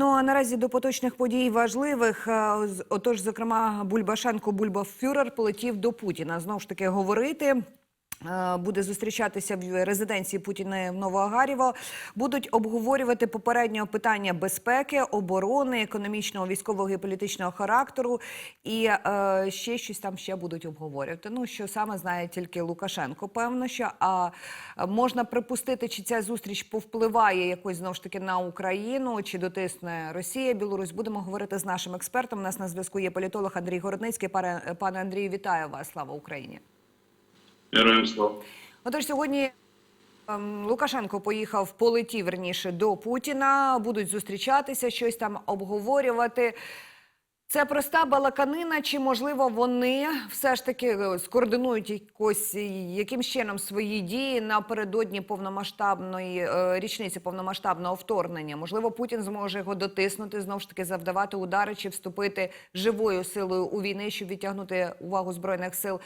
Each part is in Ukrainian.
Ну а наразі до поточних подій важливих. Е, Отож, зокрема, Бульбашенко Бульбафюрер полетів до Путіна. Знову ж таки говорити. Е, Буде зустрічатися в резиденції Путіна в Новоагарєво. Будуть обговорювати попереднього питання безпеки, оборони, економічного, військового і політичного характеру. І е, ще щось там ще будуть обговорювати. Ну що саме знає тільки Лукашенко, певно, що а е, можна припустити, чи ця зустріч повпливає якось знову ж таки на Україну, чи дотисне Росія, Білорусь. Будемо говорити з нашим експертом. У нас на зв'язку є політолог Андрій Городницький. Пане Андрію, вітаю вас! Слава Україні! Героям слава. Отож, сьогодні ем, Лукашенко поїхав, полетів верніше до Путіна. Будуть зустрічатися, щось там обговорювати. Це проста балаканина, чи можливо вони все ж таки е, скоординують якось е, яким чином свої дії напередодні повномасштабної е, річниці повномасштабного вторгнення? Можливо, Путін зможе його дотиснути, знову ж таки завдавати удари чи вступити живою силою у війни, щоб відтягнути увагу збройних сил.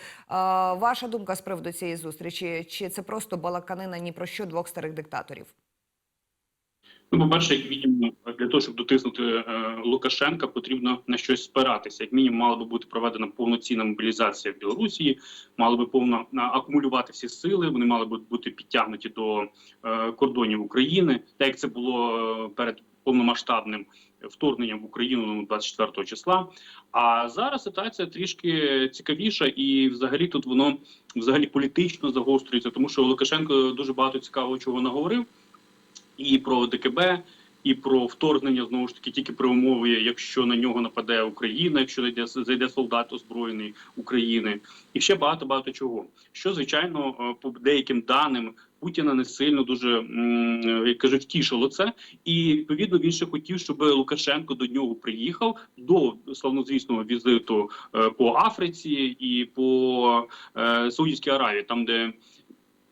Ваша думка з приводу цієї зустрічі? Чи це просто балаканина ні про що двох старих диктаторів? Ну, по-перше, як мінімум, для того, щоб дотиснути е, Лукашенка, потрібно на щось спиратися. Як мінімум, мала би бути проведена повноцінна мобілізація в Білорусі, мали би повно акумулювати всі сили. Вони мали би бути підтягнуті до е, кордонів України, так як це було е, перед повномасштабним вторгненням в Україну ну, 24 числа. А зараз ситуація трішки цікавіша, і взагалі тут воно взагалі політично загострюється, тому що Лукашенко дуже багато цікавого чого наговорив і про ДКБ, і про вторгнення знову ж таки тільки при умові, якщо на нього нападе Україна, якщо зайде, зайде солдат озброєний України, і ще багато багато чого. Що звичайно, е, по деяким даним Путіна не сильно дуже як кажуть, втішило це, і відповідно він ще хотів, щоб Лукашенко до нього приїхав до славнозвісного візиту е, по Африці і по е, Саудівській Аравії, там де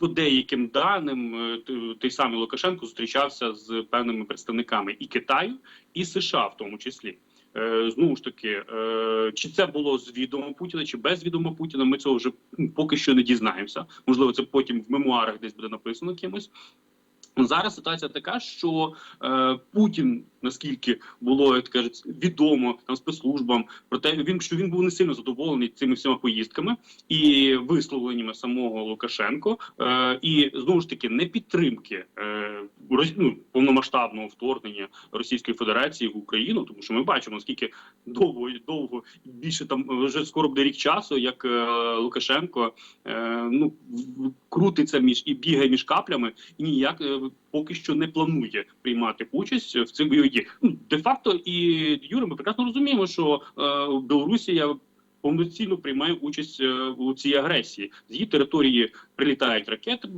по деяким даним е, той самий Лукашенко зустрічався з певними представниками і Китаю, і США, в тому числі. Е, Знову ж таки, е, чи це було з відомо Путіна, чи без відомо Путіна, ми цього вже поки що не дізнаємося. Можливо, це потім в мемуарах десь буде написано кимось. Зараз ситуація така, що е, Путін, наскільки було як кажуть, відомо там спецслужбам, про те, він що він був не сильно задоволений цими всіма поїздками і висловленнями самого Лукашенко, е, і знову ж таки не підтримки е, ну, повномасштабного вторгнення Російської Федерації в Україну, тому що ми бачимо наскільки довго і довго більше там вже скоро буде рік часу, як е, Лукашенко е, ну крутиться між і бігає між каплями, і ніяк е, поки що не планує приймати участь в цих бойових діях. Ну де факто і Юра, ми прекрасно розуміємо, що е, Білорусія повноцінно приймає участь е, у цій агресії. З її території прилітають ракети.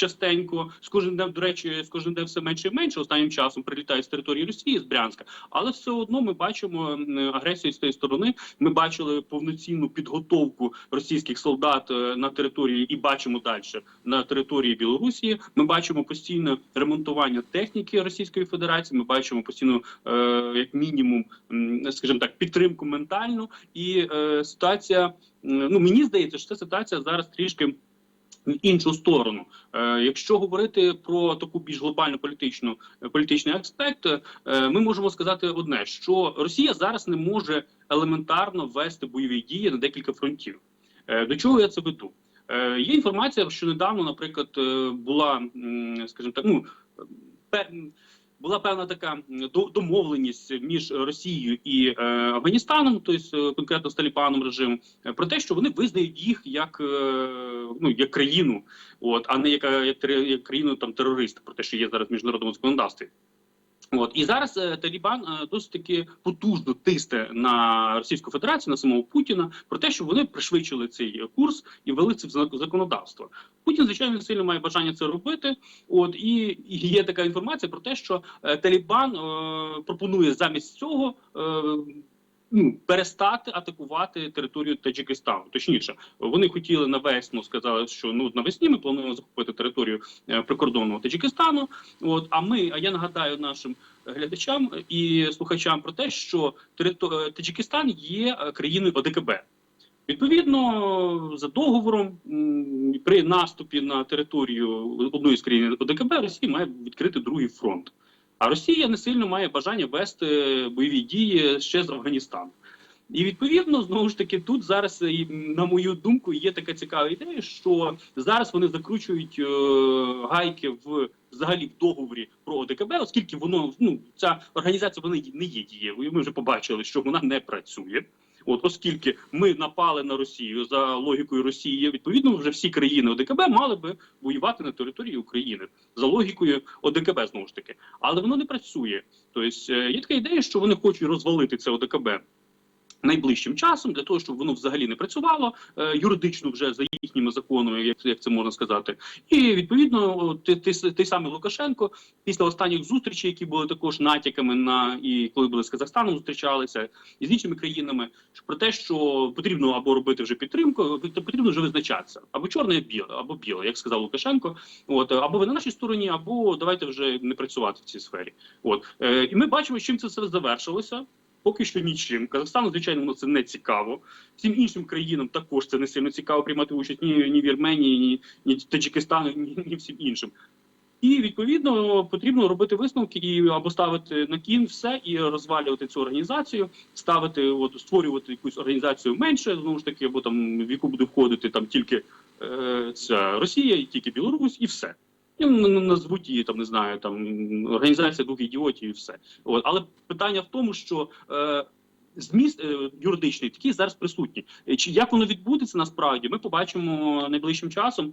Частенько з кожним днем, до речі, з кожним днем все менше і менше. Останнім часом прилітають з території Росії з Брянська, але все одно ми бачимо агресію з тієї сторони. Ми бачили повноцінну підготовку російських солдат е, на території і бачимо далі на території Білорусі. Ми бачимо постійне ремонтування техніки Російської Федерації. Ми бачимо постійно, е, як мінімум, скажімо так, підтримку ментальну і е, ситуація. Ну мені здається, що ця ситуація зараз трішки. Іншу сторону, е, якщо говорити про таку більш глобальну політичну політичний аспект, е, ми можемо сказати одне: що Росія зараз не може елементарно вести бойові дії на декілька фронтів. Е, До чого я це веду? Е, Є інформація, що недавно, наприклад, е, була, скажімо так, ну була певна така домовленість між Росією і е, Афганістаном, тобто е, конкретно з Талібаном режимом, е, про те, що вони визнають їх як, е, ну, як країну, от, а не як, як, як країну там терориста, про те, що є зараз в міжнародному законодавстві. От і зараз е, Талібан е, досить таки потужно тисне на Російську Федерацію, на самого Путіна про те, що вони пришвидшили цей курс і ввели це в законодавство. Путін, звичайно, сильно має бажання це робити. От і, є така інформація про те, що е, Талібан е, пропонує замість цього. Е, перестати атакувати територію Таджикистану. Точніше, вони хотіли на весну, сказали, що ну навесні ми плануємо захопити територію е, прикордонного Таджикистану. От а ми, а я нагадаю нашим глядачам і слухачам про те, що е, Таджикистан є е, країною ОДКБ. Відповідно, за договором при наступі на територію одної з країн ОДКБ Росія має відкрити другий фронт. А Росія не сильно має бажання вести бойові дії ще з Афганістану. І відповідно знову ж таки тут зараз, е, на мою думку, є така цікава ідея, що зараз вони закручують е, гайки в взагалі в договорі про ОДКБ, оскільки воно ну ця організація вона не є дієвою. Ми вже побачили, що вона не працює. От, оскільки ми напали на Росію за логікою Росії, відповідно, вже всі країни ОДКБ мали би воювати на території України за логікою ОДКБ знову ж таки, але воно не працює. Тобто е, є така ідея, що вони хочуть розвалити це ОДКБ найближчим часом для того, щоб воно взагалі не працювало е, юридично вже за їхніми законами, як, як це можна сказати. І відповідно, ти, ти, той самий Лукашенко після останніх зустрічей, які були також натяками на і коли були з Казахстаном, зустрічалися і з іншими країнами, про те, що потрібно або робити вже підтримку, потрібно вже визначатися або чорне, біле, або біле, як сказав Лукашенко. От або ви на нашій стороні, або давайте вже не працювати в цій сфері. От е, і ми бачимо, чим це все завершилося. Поки що нічим. Казахстану, звичайно, воно це не цікаво. Всім іншим країнам також це не сильно цікаво приймати участь ні, ні Вірменії, ні, ні Таджикистану, ні, ні всім іншим. І відповідно потрібно робити висновки і або ставити на кін все і розвалювати цю організацію, ставити, от створювати якусь організацію менше, знову ж таки, або там в яку буде входити там тільки е, ця Росія, і тільки Білорусь, і все. І н- н- назвуть її там, не знаю, там організація двох ідіотів і все. От але питання в тому, що е, зміст е, юридичний такий зараз присутній. Е, Чи як воно відбудеться насправді? Ми побачимо найближчим часом.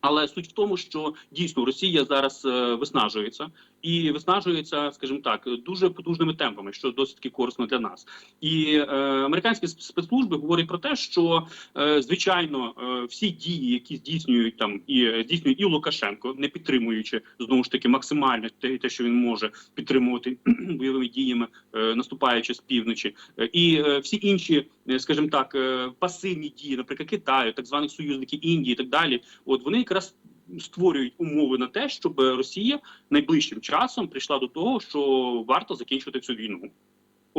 Але суть в тому, що дійсно Росія зараз е, виснажується і виснажується, скажімо так, дуже потужними темпами, що досить таки корисно для нас. І е, американські спецслужби говорять про те, що е, звичайно е, всі дії, які здійснюють там і е, здійснює і Лукашенко, не підтримуючи знову ж таки максимально те, те що він може підтримувати бойовими діями, е, наступаючи з півночі, Е, і е, всі інші, е, скажімо так, е, пасивні дії, наприклад, Китаю, так званих союзників Індії, і так далі. От вони якраз створюють умови на те, щоб Росія найближчим часом прийшла до того, що варто закінчити цю війну.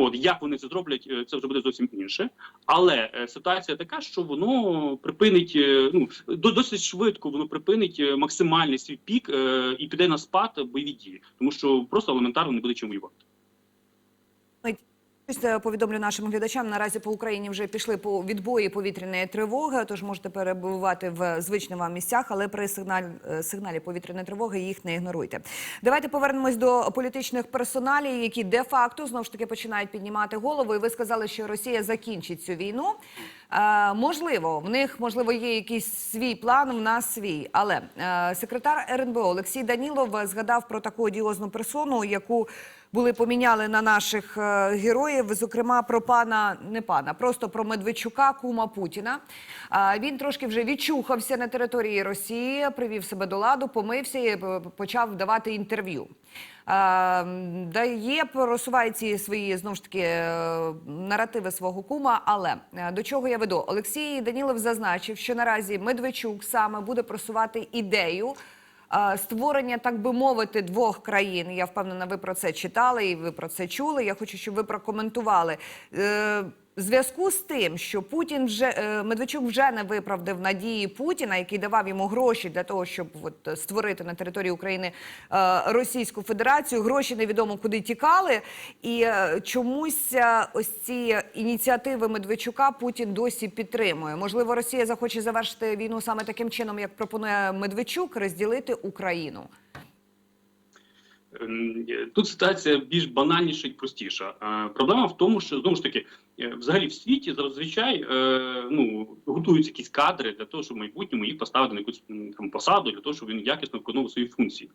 От як вони це зроблять, е, це вже буде зовсім інше. Але е, ситуація така, що воно припинить е, ну досить швидко воно припинить максимальний свій пік і піде на спад бойові дії, тому що просто елементарно не буде чим воювати. Ось, е, Повідомлю нашим глядачам. Наразі по Україні вже пішли по відбої повітряної тривоги. Тож можете перебувати в звичних вам місцях, але при сигналі, е, сигналі повітряної тривоги їх не ігноруйте. Давайте повернемось до політичних персоналій, які де-факто знову ж таки починають піднімати голову. І ви сказали, що Росія закінчить цю війну. Можливо, в них можливо є якийсь свій план, в нас свій. Але е, секретар РНБО Олексій Данілов згадав про таку одіозну персону, яку були поміняли на наших е, героїв, зокрема про пана, не пана, просто про Медведчука, кума Путіна. Він трошки вже відчухався на території Росії, привів себе до ладу, помився і е, почав давати інтерв'ю. Дає, просуває ці свої знову ж таки е, наративи свого кума. Але е, до чого я веду? Олексій Данілов зазначив, що наразі Медведчук саме буде просувати ідею е, створення, так би мовити, двох країн. Я впевнена, ви про це читали і ви про це чули. Я хочу, щоб ви прокоментували. В зв'язку з тим, що Путін вже е, Медведчук вже не виправдав надії Путіна, який давав йому гроші для того, щоб от, створити на території України е, Російську Федерацію. Гроші невідомо куди тікали, і е, чомусь ось ці ініціативи Медведчука Путін досі підтримує. Можливо, Росія захоче завершити війну саме таким чином, як пропонує Медведчук, розділити Україну. Ем, е, Тут ситуація більш банальніша і простіша. Е, Проблема в тому, що знову ж таки, е, взагалі в світі зазвичай ну готуються якісь кадри для того, щоб в майбутньому їх поставити на якусь там посаду, для того, щоб він якісно виконував свої функції.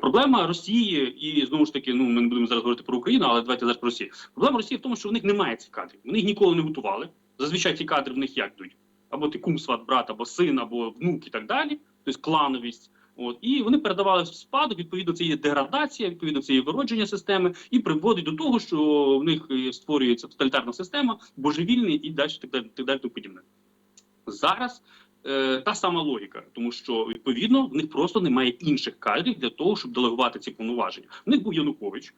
Проблема Росії, і знову ж таки, ну ми не будемо зараз говорити про Україну, але давайте зараз про Росію. Проблема Росії в тому, що в них немає цих кадрів. Вони їх ніколи не готували. Зазвичай ці кадри в них як йдуть? Або ти кум, сват, брат, або син, або внук і так далі. Тобто клановість. От і вони передавали в спадок. Відповідно, це є деградація, відповідно, це є виродження системи, і приводить до того, що в них е, створюється тоталітарна система, божевільний і далі так далі, так далі тому подібне. Зараз е, та сама логіка, тому що відповідно в них просто немає інших кадрів для того, щоб делегувати ці повноваження. В них був Янукович.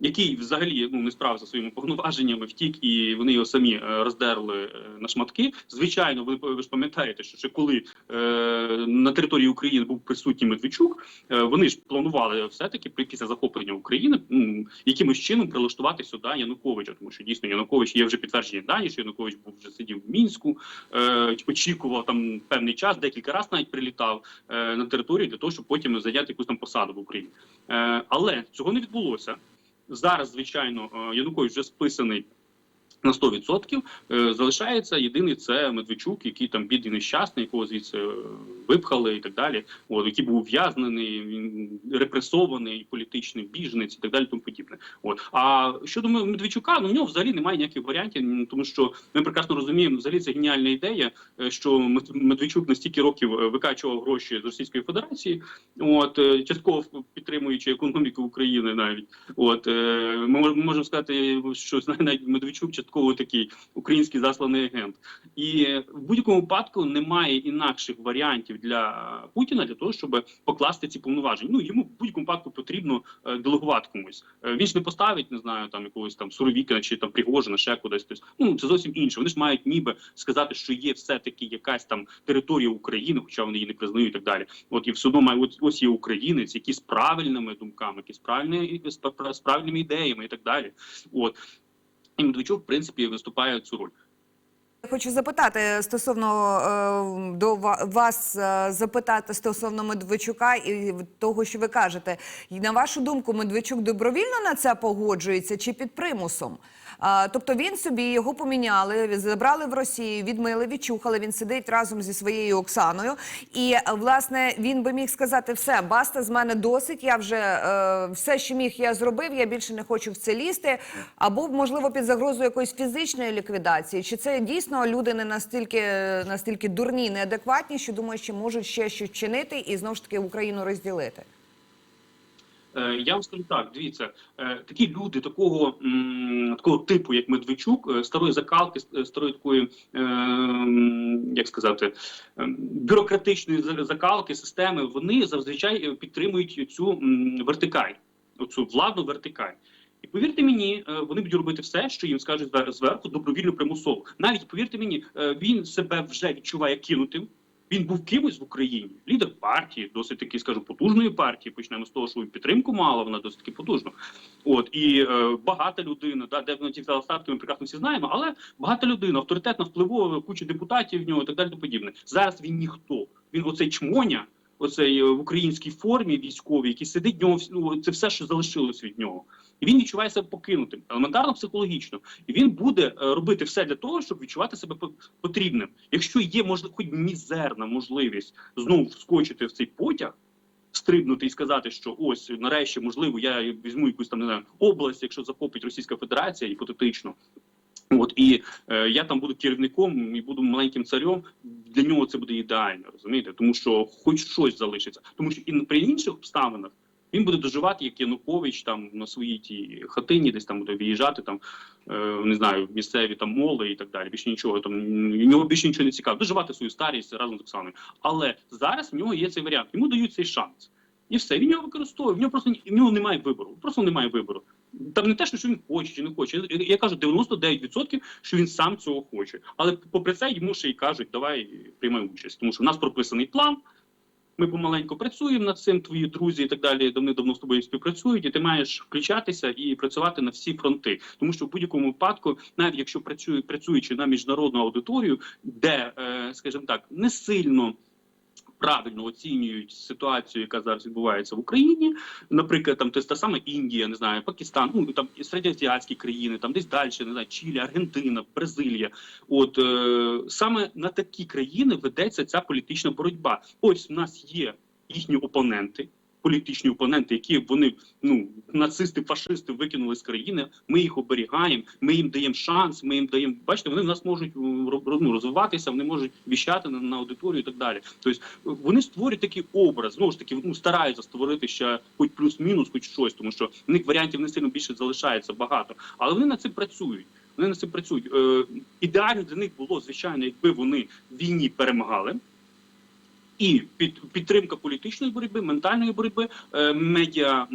Який взагалі ну не справився своїми повноваженнями, втік, і вони його самі е, роздерли е, на шматки. Звичайно, ви, ви ж пам'ятаєте, що ще коли е, на території України був присутній Медведчук, е, вони ж планували все-таки при- після захоплення України м, якимось чином прилаштувати сюди Януковича, тому що дійсно Янукович є вже підтверджені дані, що Янукович був вже сидів в мінську, е, очікував там певний час, декілька разів навіть прилітав е, на територію для того, щоб потім зайняти якусь там посаду в Україні. Е, але цього не відбулося. Зараз, звичайно, е, Янукович вже списаний. На 100% Е, залишається єдиний це Медведчук, який там бідний нещасний, якого звідси е, випхали і так далі. От який був ув'язнений, він репресований, політичний біженець і так далі. Тому подібне. От а щодо Медведчука, ну в нього взагалі немає ніяких варіантів, тому що ми прекрасно розуміємо, взагалі це геніальна ідея, е, що Медведчук на стільки років викачував гроші з Російської Федерації, от частково підтримуючи економіку України навіть. От ми можемо сказати, що навіть Медведчук частково такий український засланий агент. І в будь-якому випадку немає інакших варіантів для Путіна для того, щоб покласти ці повноваження. Ну йому в будь-якому випадку потрібно е, делегувати комусь. Е, він ж не поставить, не знаю, там якогось там Суровікіна чи там Пригожина, ще кудись. Тобто, ну це зовсім інше. Вони ж мають ніби сказати, що є все таки якась там територія України, хоча вони її не признають і так далі. От і все одно має ось, ось є українець, який з правильними думками, який з правильними з правильними ідеями і так далі. От і Медведчук, в принципі, виступає цю роль. Я хочу запитати стосовно е, до вас е, запитати стосовно Медведчука і того, що ви кажете. І на вашу думку, Медведчук добровільно на це погоджується чи під примусом? Тобто він собі його поміняли, забрали в Росію, відмили, відчухали. Він сидить разом зі своєю Оксаною. І е, власне він би міг сказати: все, баста з мене досить. Я вже е, все, що міг, я зробив. Я більше не хочу в це лізти. Або можливо під загрозою якоїсь фізичної ліквідації. Чи це дійсно люди не настільки настільки дурні, неадекватні, що думають, що можуть ще щось вчинити і знову ж таки Україну розділити? Е, Я вам скажу так, дивіться, е, такі люди такого такого типу, як Медведчук, е, старої закалки, старої такої, як сказати, бюрократичної за- закалки, системи, вони зазвичай підтримують цю вертикаль, оцю владну вертикаль. І повірте мені, вони будуть робити все, що їм скажуть звер- зверху, добровільно примусово. Навіть повірте мені, він себе вже відчуває кинутим. Він був кимось в Україні, лідер партії, досить таки, скажу, потужної партії. Почнемо з того, що підтримку мала, вона досить таки потужна. От і е, багата людина, да, де вона ті остатки, ми прекрасно всі знаємо, але багата людина, авторитетна, впливова, куча депутатів в нього і так далі. То подібне. Зараз він ніхто. Він оцей чмоня, оцей е, в українській формі військовій, який сидить в нього, ну, це все, що залишилось від нього. І він відчуває себе покинутим, елементарно психологічно. І він буде е, робити все для того, щоб відчувати себе по- потрібним. Якщо є можливо, хоч мізерна можливість знову вскочити в цей потяг, стрибнути і сказати, що ось нарешті, можливо, я візьму якусь там не знаю, область, якщо захопить Російська Федерація, гіпотетично. От і е, я там буду керівником і буду маленьким царем. Для нього це буде ідеально, розумієте? Тому що хоч щось залишиться. Тому що і при інших обставинах він буде доживати як Янукович там на своїй тій хатині, десь там буде виїжджати, там е, не знаю, місцеві там моли і так далі. Більше нічого там нього більше нічого не цікаво. Доживати свою старість разом з Оксаною. Але зараз в нього є цей варіант. Йому дають цей шанс. І все, він його використовує. В нього просто в нього немає вибору. Просто немає вибору. Там не те, що він хоче чи не хоче. Я, кажу 99%, що він сам цього хоче. Але попри це йому ще й кажуть, давай приймай участь. Тому що в нас прописаний план. Ми помаленьку працюємо над цим. Твої друзі і так далі давно давно з тобою співпрацюють, і ти маєш включатися і працювати на всі фронти. Тому що в будь-якому випадку, навіть якщо працює працюючи на міжнародну аудиторію, де, е, скажімо так, не сильно. Правильно оцінюють ситуацію, яка зараз відбувається в Україні. Наприклад, там те та саме Індія, не знаю, Пакистан, ну там середньоазіатські країни, там десь далі, не знаю, Чилі, Аргентина, Бразилія. От е, саме на такі країни ведеться ця політична боротьба. Ось в нас є їхні опоненти, політичні опоненти, які вони ну нацисти, фашисти викинули з країни. Ми їх оберігаємо, ми їм даємо шанс. Ми їм даємо. Бачите, вони в нас можуть ну, розвиватися, вони можуть віщати на, на аудиторію і так далі. Тобто вони створюють такий образ, знову ж таки, ну стараються створити ще хоч плюс-мінус, хоч щось, тому що в них варіантів не сильно більше залишається багато, але вони над цим працюють. Вони над цим працюють. Е, ідеально для них було звичайно, якби вони війні перемагали. І під підтримка політичної боротьби, ментальної боротьби, е, медіа,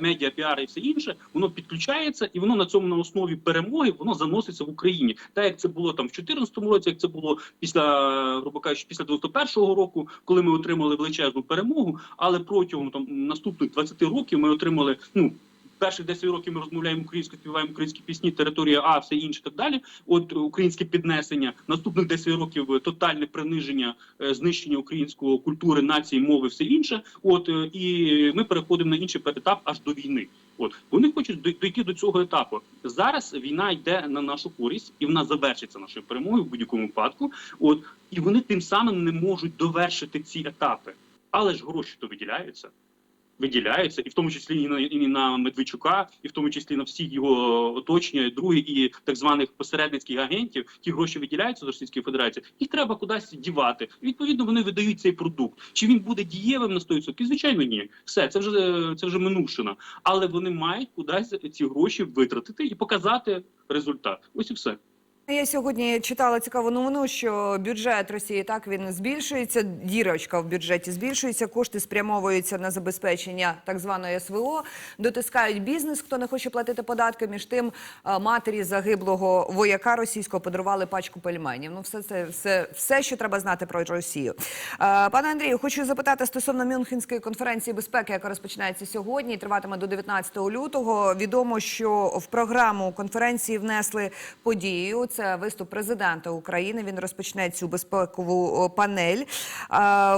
медіа, піар і все інше, воно підключається, і воно на цьому на основі перемоги воно заноситься в Україні. Так як це було там в 2014 році, як це було після грубо кажучи, після 91-го року, коли ми отримали величезну перемогу. Але протягом там наступних 20 років ми отримали ну. Перших 10 років ми розмовляємо українською, співаємо українські пісні, територія А, все інше, так далі. От українське піднесення. Наступних 10 років тотальне приниження, е, знищення української культури, нації, мови, все інше. От е, і ми переходимо на інший етап аж до війни. От вони хочуть дойти до цього етапу. Зараз війна йде на нашу користь, і вона завершиться нашою перемогою в будь-якому випадку. От і вони тим самим не можуть довершити ці етапи. Але ж гроші то виділяються. Виділяються, і в тому числі і на і на Медведчука, і в тому числі на всі його оточення, другі і так званих посередницьких агентів. Ті гроші виділяються з Російської Федерації, їх треба кудись дівати. Відповідно, вони видають цей продукт. Чи він буде дієвим на 100%? Звичайно, ні. Все це вже це вже минувшина. Але вони мають кудись ці гроші витратити і показати результат. Ось і все. Я сьогодні читала цікаву новину, що бюджет Росії так він збільшується. Дірочка в бюджеті збільшується. Кошти спрямовуються на забезпечення так званої СВО. Дотискають бізнес, хто не хоче платити податки. Між тим матері загиблого вояка російського подарували пачку пельменів. Ну, все це все, все, що треба знати про Росію. Пане Андрію, хочу запитати стосовно Мюнхенської конференції безпеки, яка розпочинається сьогодні, і триватиме до 19 лютого. Відомо, що в програму конференції внесли подію. Це виступ президента України. Він розпочне цю безпекову панель.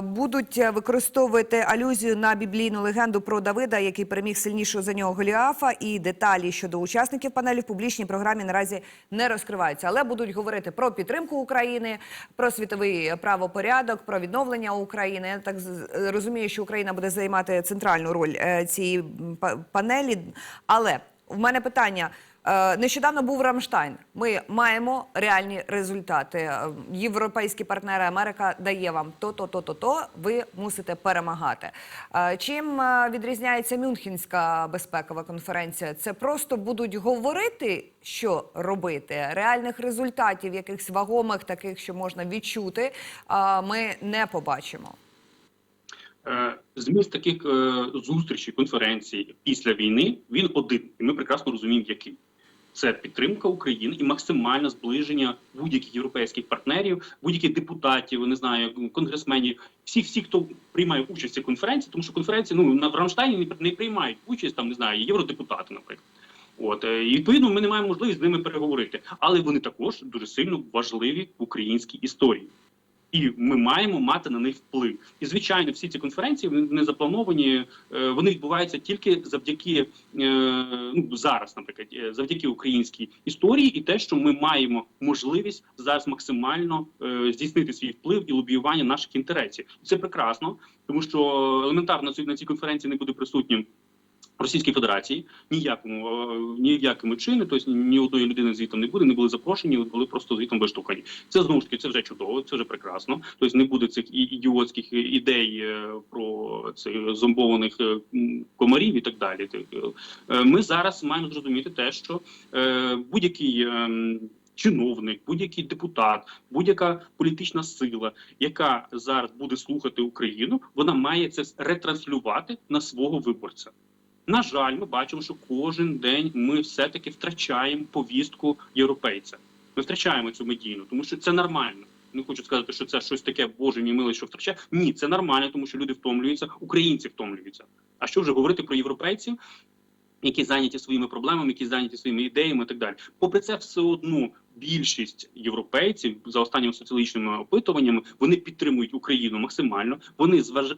Будуть використовувати алюзію на біблійну легенду про Давида, який переміг сильнішого за нього Голіафа. І деталі щодо учасників панелі в публічній програмі наразі не розкриваються, але будуть говорити про підтримку України, про світовий правопорядок, про відновлення України. Я так розумію, що Україна буде займати центральну роль е, цієї панелі. Але в мене питання. Е, Нещодавно був Рамштайн. Ми маємо реальні результати. Е, Європейські партнери Америка дає вам то, то, то, то, то. Ви мусите перемагати. Е, Чим відрізняється Мюнхенська безпекова конференція? Це просто будуть говорити, що робити. Реальних результатів, якихось вагомих, таких, що можна відчути, ми не побачимо. Зміст таких зустрічей, конференцій після війни він один, і ми прекрасно розуміємо, який це підтримка України і максимальне зближення будь-яких європейських партнерів, будь-яких депутатів, не знаю, конгресменів, всіх, всіх, хто приймає участь в цій конференції, тому що конференції ну на в Рамштайні не, приймають участь там, не знаю, євродепутати, наприклад. От е, і відповідно, ми не маємо можливість з ними переговорити, але вони також дуже сильно важливі в українській історії. І ми маємо мати на них вплив. І звичайно, всі ці конференції не заплановані. е, Вони відбуваються тільки завдяки е, ну зараз, наприклад, е, завдяки українській історії, і те, що ми маємо можливість зараз максимально здійснити свій вплив і лобіювання наших інтересів. Це прекрасно, тому що елементарно на цій конференції не буде присутнім. Російській Федерації ніякому е, ніякими чини, тобто ні одної людини звітом не буде, не були запрошені, були просто звітом виштовхані. Це знову ж таки це вже чудово, це вже прекрасно. Тобто не буде цих ідіотських ідей е, про цих зомбованих е, комарів і так далі. Ми зараз маємо зрозуміти те, що будь-який. Чиновник, будь-який депутат, будь-яка політична сила, яка зараз буде слухати Україну, вона має це ретранслювати на свого виборця. На жаль, ми бачимо, що кожен день ми все-таки втрачаємо повістку європейця. Ми втрачаємо цю медійну, тому що це нормально. Не хочу сказати, що це щось таке, боже мій милий, що втрачає. Ні, це нормально, тому що люди втомлюються, українці втомлюються. А що вже говорити про європейців, які зайняті своїми проблемами, які зайняті своїми ідеями і так далі. Попри це, все одно більшість європейців за останніми соціологічними опитуваннями вони підтримують Україну максимально. Вони зваж...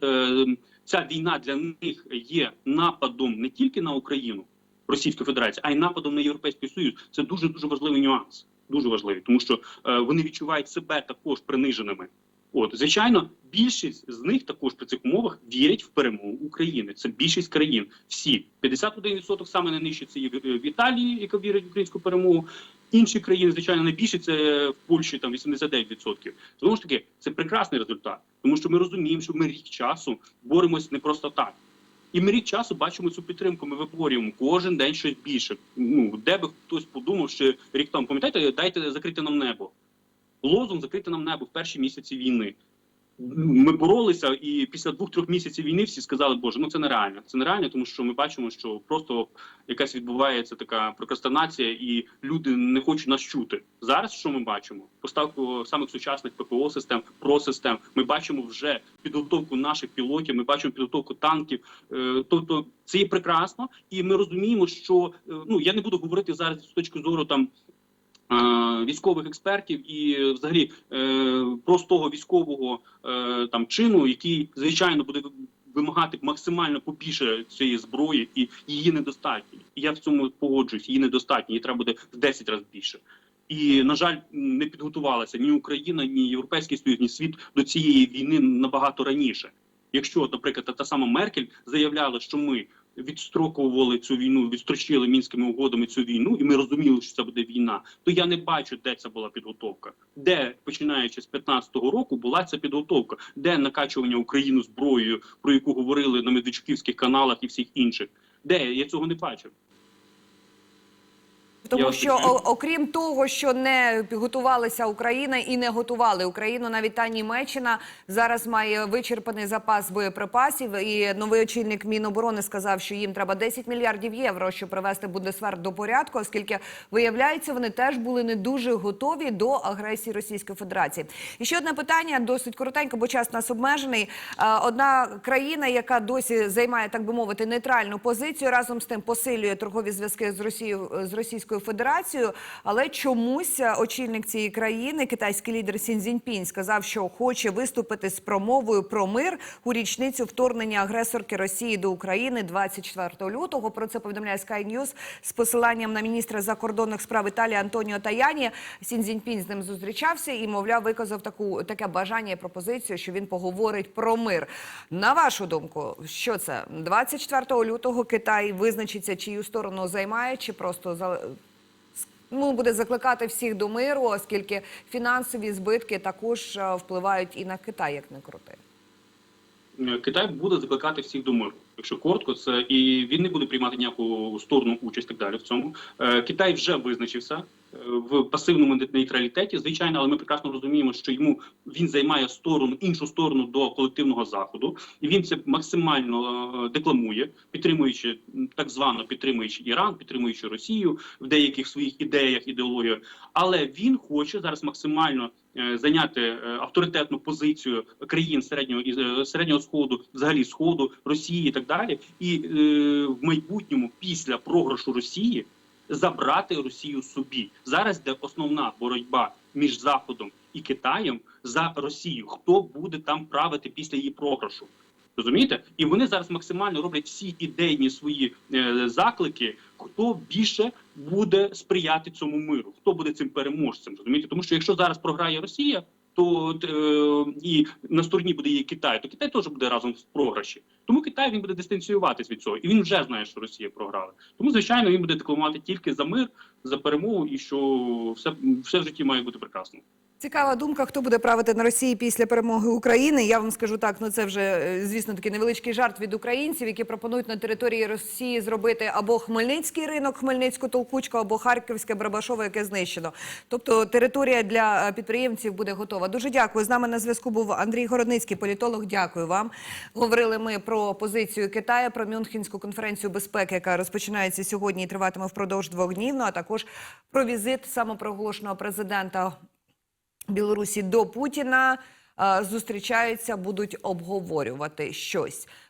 ця війна для них є нападом не тільки на Україну, Російської Федерації, а й нападом на Європейський Союз. Це дуже дуже важливий нюанс. Дуже важливий, тому що е, вони відчувають себе також приниженими. От звичайно, більшість з них також при цих умовах вірять в перемогу України. Це більшість країн. Всі 51% саме найнижче це є в в Італії, яка вірить в українську перемогу. Інші країни, звичайно, найбільше це в Польщі там 89%. Знову ж таки, це прекрасний результат, тому що ми розуміємо, що ми рік часу боремось не просто так. І ми рік часу бачимо цю підтримку. Ми виборюємо кожен день щось більше. Ну де би хтось подумав, що рік тому пам'ятаєте, дайте закрити нам небо. Лозунг закрити нам небо в перші місяці війни. ми боролися, і після двох-трьох місяців війни всі сказали, Боже, ну це нереально. Це нереально, тому що ми бачимо, що просто якась відбувається така прокрастинація, і люди не хочуть нас чути. Зараз що ми бачимо? Поставку самих сучасних ППО систем, ПРО-систем. Ми бачимо вже підготовку наших пілотів. Ми бачимо підготовку танків. Е, Тобто це є прекрасно, і ми розуміємо, що е, ну я не буду говорити зараз з точки зору там. Е, Військових експертів і взагалі е, простого військового е, там чину, який звичайно буде вимагати максимально побільше цієї зброї, і її недостатньо. Я в цьому погоджуюсь. Її недостатньо, її треба буде в 10 разів більше. І на жаль, не підготувалася ні Україна, ні Європейський Союз, ні світ до цієї війни набагато раніше. Якщо, наприклад, та сама Меркель заявляла, що ми відстрокували цю війну, відстрочили мінськими угодами цю війну, і ми розуміли, що це буде війна, то я не бачу, де це була підготовка, де починаючи з 15-го року була ця підготовка, де накачування Україну зброєю, про яку говорили на медведчуківських каналах і всіх інших. Де я цього не бачив. Тому що, о- окрім того, що не підготувалася Україна і не готували Україну, навіть та Німеччина зараз має вичерпаний запас боєприпасів. І новий очільник Міноборони сказав, що їм треба 10 мільярдів євро, щоб привести Бундесвер до порядку, оскільки виявляється, вони теж були не дуже готові до агресії Російської Федерації. І ще одне питання досить коротенько, бо час нас обмежений. Е, Одна країна, яка досі займає так би мовити нейтральну позицію, разом з тим посилює торгові зв'язки з Росією з Російською Федерацією. Але чомусь е, очільник цієї країни, китайський лідер Сін Цзіньпінь, сказав, що хоче виступити з промовою про мир у річницю вторгнення агресорки Росії до України 24 лютого. Про це повідомляє Sky News з посиланням на міністра закордонних справ Італії Антоніо Таяні. Сін Цзіньпінь з ним зустрічався і, мовляв, виказав таку таке бажання і пропозицію, що він поговорить про мир. На вашу думку, що це 24 лютого Китай визначиться, чию сторону займає, чи просто ну, буде закликати всіх до миру, оскільки фінансові збитки також е, впливають і на Китай, як не крути. Е, Китай буде закликати всіх до миру. Якщо коротко, це і він не буде приймати ніяку сторону участь так далі. В цьому Е, Китай вже визначився е, в пасивному нейтралітеті, звичайно, але ми прекрасно розуміємо, що йому він займає сторону іншу сторону до колективного заходу, і він це максимально е, декламує, підтримуючи так звано підтримуючи Іран, підтримуючи Росію в деяких своїх ідеях, ідеологіях. Але він хоче зараз максимально зайняти е, авторитетну позицію країн середнього і е, середнього сходу, взагалі сходу Росії і так далі, і е, в майбутньому після програшу Росії забрати Росію собі. Зараз де основна боротьба між Заходом і Китаєм за Росію. Хто буде там правити після її програшу? Розумієте? І вони зараз максимально роблять всі ідейні свої е, заклики, хто більше буде сприяти цьому миру, хто буде цим переможцем. Розумієте? Тому що якщо зараз програє Росія, то е, і на стороні буде її Китай, то Китай теж буде разом в програші. Тому Китай він буде дистанціюватись від цього, і він вже знає, що Росія програла. Тому звичайно він буде декламувати тільки за мир, за перемогу, і що все, все в житті має бути прекрасно. Цікава думка, хто буде правити на Росії після перемоги України. Я вам скажу так, ну це вже е, звісно такий невеличкий жарт від українців, які пропонують на території Росії зробити або Хмельницький ринок, Хмельницьку толкучку, або Харківське Брабашове, яке знищено. Тобто територія для е, підприємців буде готова. Дуже дякую. З нами на зв'язку був Андрій Городницький, політолог. Дякую вам. Говорили ми про позицію Китаю, про Мюнхенську конференцію безпеки, яка розпочинається сьогодні і триватиме впродовж двох днів. Ну а також про візит самопроголошеного президента Білорусі до Путіна е, зустрічаються, будуть обговорювати щось.